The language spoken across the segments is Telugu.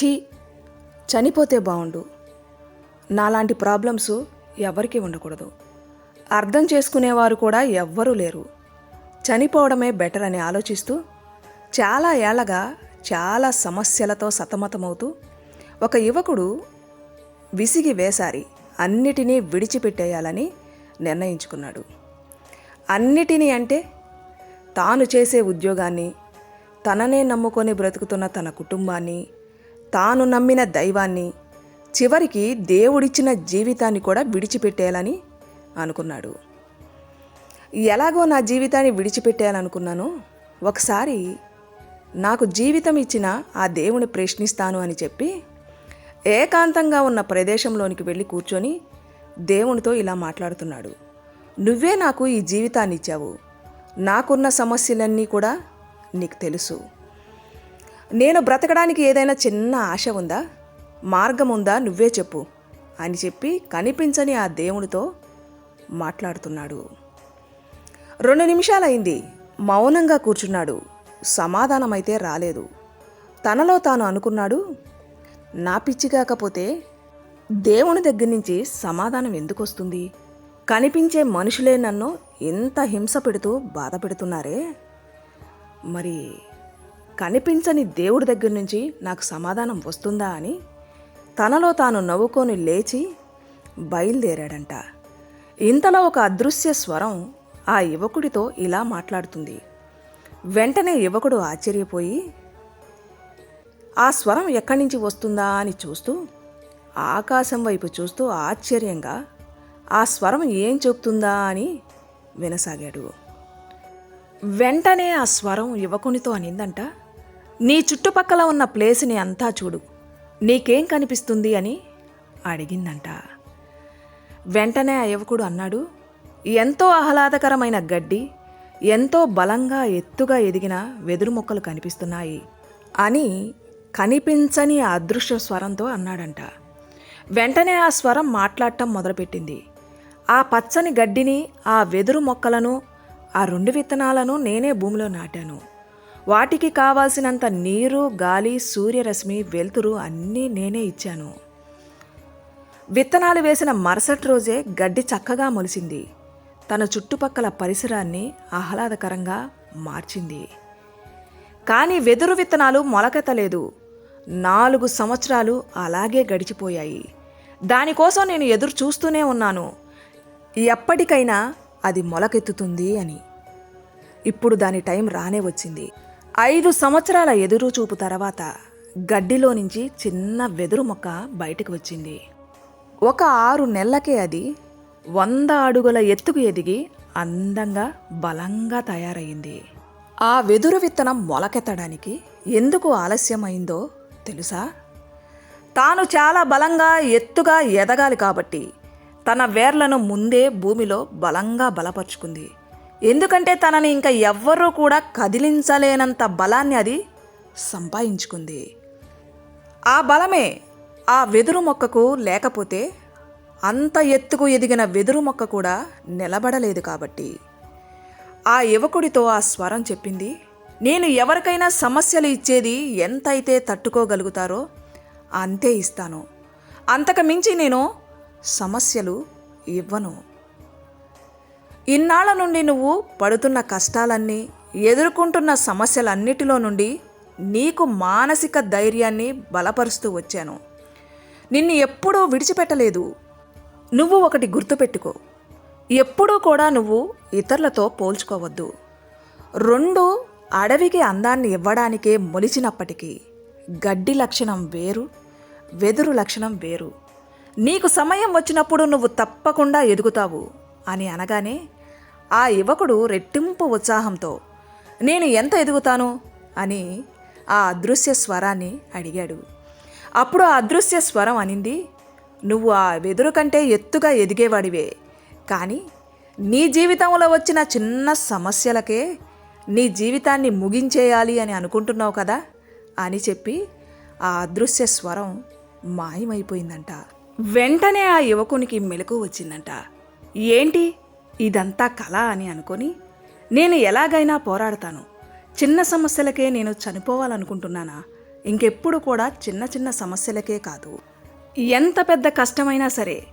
చీ చనిపోతే బాగుండు నాలాంటి ప్రాబ్లమ్స్ ఎవరికీ ఉండకూడదు. అర్థం చేసుకునేవారు కూడా ఎవ్వరూ లేరు. చనిపోవడమే బెటర్ అని ఆలోచిస్తూ చాలా ఏళ్ళగా చాలా సమస్యలతో సతమతమవుతూ ఒక యువకుడు విసిగి వేసారి అన్నిటినీ విడిచిపెట్టేయాలని నిర్ణయించుకున్నాడు. అన్నిటినీ అంటే తాను చేసే ఉద్యోగాన్ని తననే నమ్ముకొని బ్రతుకుతున్న తన కుటుంబాన్ని తాను నమ్మిన దైవాన్ని చివరికి దేవుడిచ్చిన జీవితాన్ని కూడా విడిచిపెట్టేయాలని అనుకున్నాడు. ఎలాగో నా జీవితాన్ని విడిచిపెట్టేయాలనుకున్నాను ఒకసారి నాకు జీవితం ఇచ్చిన ఆ దేవుని ప్రశ్నిస్తాను అని చెప్పి ఏకాంతంగా ఉన్న ప్రదేశంలోనికి వెళ్ళి కూర్చొని దేవునితో ఇలా మాట్లాడుతున్నాడు. నువ్వే నాకు ఈ జీవితాన్ని ఇచ్చావు. నాకున్న సమస్యలన్నీ కూడా నీకు తెలుసు. నేను బ్రతకడానికి ఏదైనా చిన్న ఆశ ఉందా? మార్గం ఉందా? నువ్వే చెప్పు అని చెప్పి కనిపించని ఆ దేవునితో మాట్లాడుతున్నాడు. రెండు నిమిషాలైంది. మౌనంగా కూర్చున్నాడు. సమాధానమైతే రాలేదు. తనలో తాను అనుకున్నాడు నా పిచ్చి కాకపోతే దేవుని దగ్గర నుంచి సమాధానం ఎందుకు వస్తుంది కనిపించే మనుషులే నన్ను ఎంత హింస పెడుతూ బాధ పెడుతున్నారే? మరి కనిపించని దేవుడి దగ్గర నుంచి నాకు సమాధానం వస్తుందా అని తనలో తాను నవ్వుకొని లేచి బయలుదేరాడంట. ఇంతలో ఒక అదృశ్య స్వరం ఆ యువకుడితో ఇలా మాట్లాడుతుంది. వెంటనే యువకుడు ఆశ్చర్యపోయి ఆ స్వరం ఎక్కడి నుంచి వస్తుందా అని చూస్తూ ఆకాశం వైపు చూస్తూ ఆశ్చర్యంగా ఆ స్వరం ఏం చెప్తుందా అని వినసాగాడు. వెంటనే ఆ స్వరం యువకునితో అనిందంట. నీ చుట్టుపక్కల ఉన్న ప్లేస్ని అంతా చూడు. నీకేం కనిపిస్తుంది అని అడిగిందంట. వెంటనే ఆ యువకుడు అన్నాడు ఎంతో ఆహ్లాదకరమైన గడ్డి ఎంతో బలంగా ఎత్తుగా ఎదిగిన వెదురు మొక్కలు కనిపిస్తున్నాయి అని కనిపించని అదృశ్య స్వరంతో అన్నాడంట. వెంటనే ఆ స్వరం మాట్లాడటం మొదలుపెట్టింది. ఆ పచ్చని గడ్డిని ఆ వెదురు మొక్కలను ఆ రెండు విత్తనాలను నేనే భూమిలో నాటాను. వాటికి కావాల్సినంత నీరు గాలి సూర్యరశ్మి వెలుతురు అన్నీ నేనే ఇచ్చాను. విత్తనాలు వేసిన మరుసటి రోజే గడ్డి చక్కగా మొలిసింది తన చుట్టుపక్కల పరిసరాన్ని ఆహ్లాదకరంగా మార్చింది. కానీ వెదురు విత్తనాలు మొలకెత్తలేదు. నాలుగు సంవత్సరాలు అలాగే గడిచిపోయాయి. దానికోసం నేను ఎదురు చూస్తూనే ఉన్నాను. ఎప్పటికైనా అది మొలకెత్తుతుంది అని. ఇప్పుడు దాని టైం రానే వచ్చింది. ఐదు సంవత్సరాల ఎదురు చూపు తర్వాత గడ్డిలో నుంచి చిన్న వెదురు మొక్క బయటకు వచ్చింది. ఒక ఆరు నెలలకే అది వంద అడుగుల ఎత్తుకు ఎదిగి అందంగా బలంగా తయారైంది ఆ వెదురు విత్తనం మొలకెత్తడానికి ఎందుకు ఆలస్యమైందో తెలుసా? తాను చాలా బలంగా ఎత్తుగా ఎదగాలి కాబట్టి తన వేర్లను ముందే భూమిలో బలంగా బలపరుచుకుంది. ఎందుకంటే తనని ఇంకా ఎవ్వరూ కూడా కదిలించలేనంత బలాన్ని అది సంపాదించుకుంది. ఆ బలమే ఆ వెదురు మొక్కకు లేకపోతే అంత ఎత్తుకు ఎదిగిన వెదురు మొక్క కూడా నిలబడలేదు కాబట్టి. ఆ యువకుడితో ఆ స్వరం చెప్పింది నేను ఎవరికైనా సమస్యలు ఇచ్చేది ఎంతైతే తట్టుకోగలుగుతారో అంతే ఇస్తాను. అంతకు మించి నేను సమస్యలు ఇవ్వను. ఇన్నాళ్ళ నుండి నువ్వు పడుతున్న కష్టాలన్నీ ఎదుర్కొంటున్న సమస్యలన్నిటిలో నుండి నీకు మానసిక ధైర్యాన్ని బలపరుస్తూ వచ్చాను. నిన్ను ఎప్పుడూ విడిచిపెట్టలేదు. నువ్వు ఒకటి గుర్తుపెట్టుకో. ఎప్పుడూ కూడా నువ్వు ఇతరులతో పోల్చుకోవద్దు. రెండు అడవికి అందాన్ని ఇవ్వడానికే మొలిచినప్పటికీ గడ్డి లక్షణం వేరు వెదురు లక్షణం వేరు. నీకు సమయం వచ్చినప్పుడు నువ్వు తప్పకుండా ఎదుగుతావు. అని అనగానే ఆ యువకుడు రెట్టింపు ఉత్సాహంతో నేను ఎంత ఎదుగుతాను? అని ఆ అదృశ్య స్వరాన్ని అడిగాడు. అప్పుడు ఆ అదృశ్య స్వరం అనింది నువ్వు ఆ వెదురు కంటే ఎత్తుగా ఎదిగేవాడివే కానీ నీ జీవితంలో వచ్చిన చిన్న సమస్యలకే నీ జీవితాన్ని ముగించేయాలి అని అనుకుంటున్నావు కదా? అని చెప్పి ఆ అదృశ్య స్వరం మాయమైపోయిందంట. వెంటనే ఆ యువకునికి మెలకు వచ్చిందంట. ఏంటి? ఇదంతా కళ అని అనుకొని నేను ఎలాగైనా పోరాడతాను. చిన్న సమస్యలకే నేను చనిపోవాలనుకుంటున్నానా? ఇంకెప్పుడు కూడా చిన్న చిన్న సమస్యలకే కాదు. ఎంత పెద్ద కష్టమైనా సరే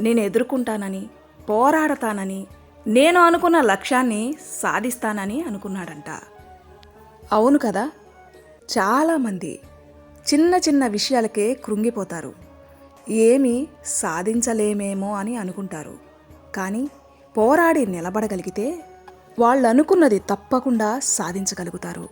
నేను ఎదుర్కొంటానని పోరాడతానని నేను అనుకున్న లక్ష్యాన్ని సాధిస్తానని అనుకున్నాడంట. అవును కదా? చాలామంది చిన్న చిన్న విషయాలకే కృంగిపోతారు. ఏమీ సాధించలేమేమో అని అనుకుంటారు. కానీ పోరాడి నిలబడగలిగితే వాళ్ళనుకున్నది తప్పకుండా సాధించగలుగుతారు.